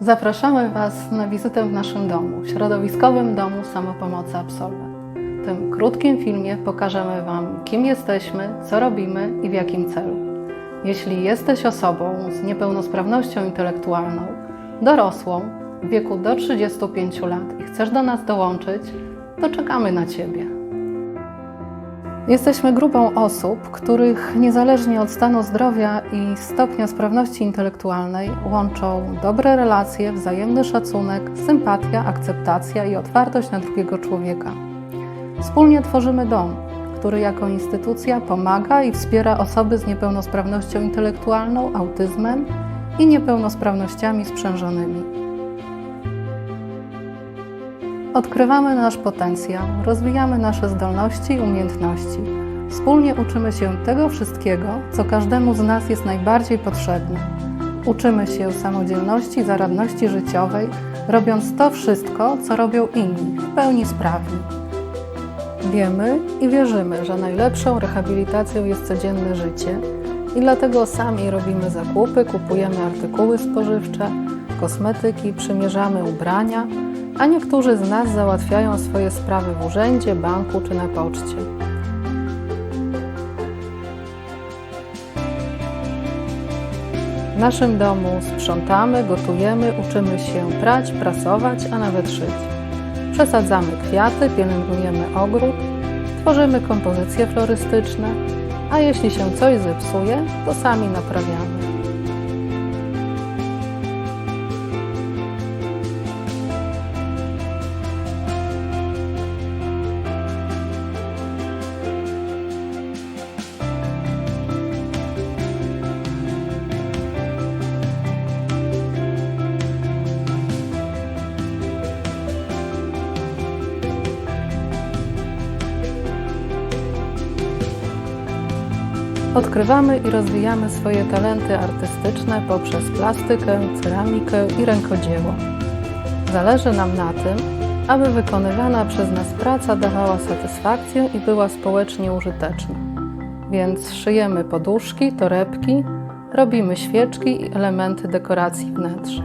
Zapraszamy Was na wizytę w naszym domu, środowiskowym domu samopomocy Absolwent. W tym krótkim filmie pokażemy Wam, kim jesteśmy, co robimy i w jakim celu. Jeśli jesteś osobą z niepełnosprawnością intelektualną, dorosłą, w wieku do 35 lat i chcesz do nas dołączyć, to czekamy na Ciebie. Jesteśmy grupą osób, których niezależnie od stanu zdrowia i stopnia sprawności intelektualnej łączą dobre relacje, wzajemny szacunek, sympatia, akceptacja i otwartość na drugiego człowieka. Wspólnie tworzymy dom, który jako instytucja pomaga i wspiera osoby z niepełnosprawnością intelektualną, autyzmem i niepełnosprawnościami sprzężonymi. Odkrywamy nasz potencjał, rozwijamy nasze zdolności i umiejętności. Wspólnie uczymy się tego wszystkiego, co każdemu z nas jest najbardziej potrzebne. Uczymy się samodzielności, zaradności życiowej, robiąc to wszystko, co robią inni, w pełni sprawni. Wiemy i wierzymy, że najlepszą rehabilitacją jest codzienne życie i dlatego sami robimy zakupy, kupujemy artykuły spożywcze, kosmetyki, przymierzamy ubrania, a niektórzy z nas załatwiają swoje sprawy w urzędzie, banku czy na poczcie. W naszym domu sprzątamy, gotujemy, uczymy się prać, prasować, a nawet szyć. Przesadzamy kwiaty, pielęgnujemy ogród, tworzymy kompozycje florystyczne, a jeśli się coś zepsuje, to sami naprawiamy. Odkrywamy i rozwijamy swoje talenty artystyczne poprzez plastykę, ceramikę i rękodzieło. Zależy nam na tym, aby wykonywana przez nas praca dawała satysfakcję i była społecznie użyteczna. Więc szyjemy poduszki, torebki, robimy świeczki i elementy dekoracji wnętrz.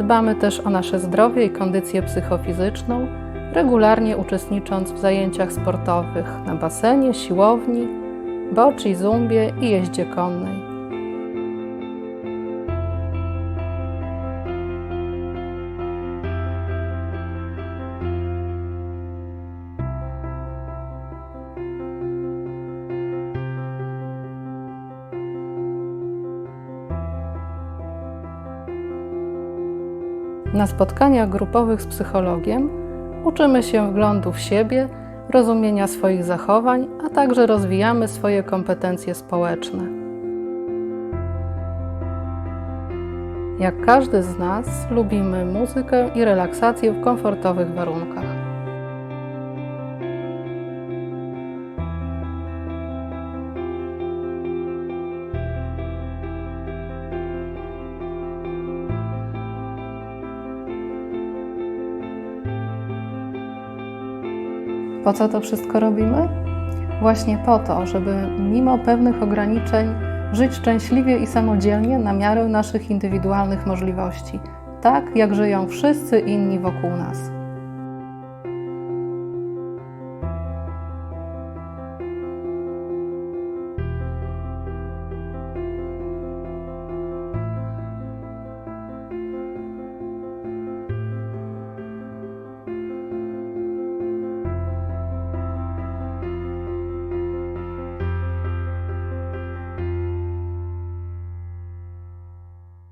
Dbamy też o nasze zdrowie i kondycję psychofizyczną, regularnie uczestnicząc w zajęciach sportowych na basenie, siłowni, bocci, zumbie i jeździe konnej. Na spotkaniach grupowych z psychologiem uczymy się wglądu w siebie, rozumienia swoich zachowań, a także rozwijamy swoje kompetencje społeczne. Jak każdy z nas, lubimy muzykę i relaksację w komfortowych warunkach. Po co to wszystko robimy? Właśnie po to, żeby mimo pewnych ograniczeń żyć szczęśliwie i samodzielnie na miarę naszych indywidualnych możliwości, tak jak żyją wszyscy inni wokół nas.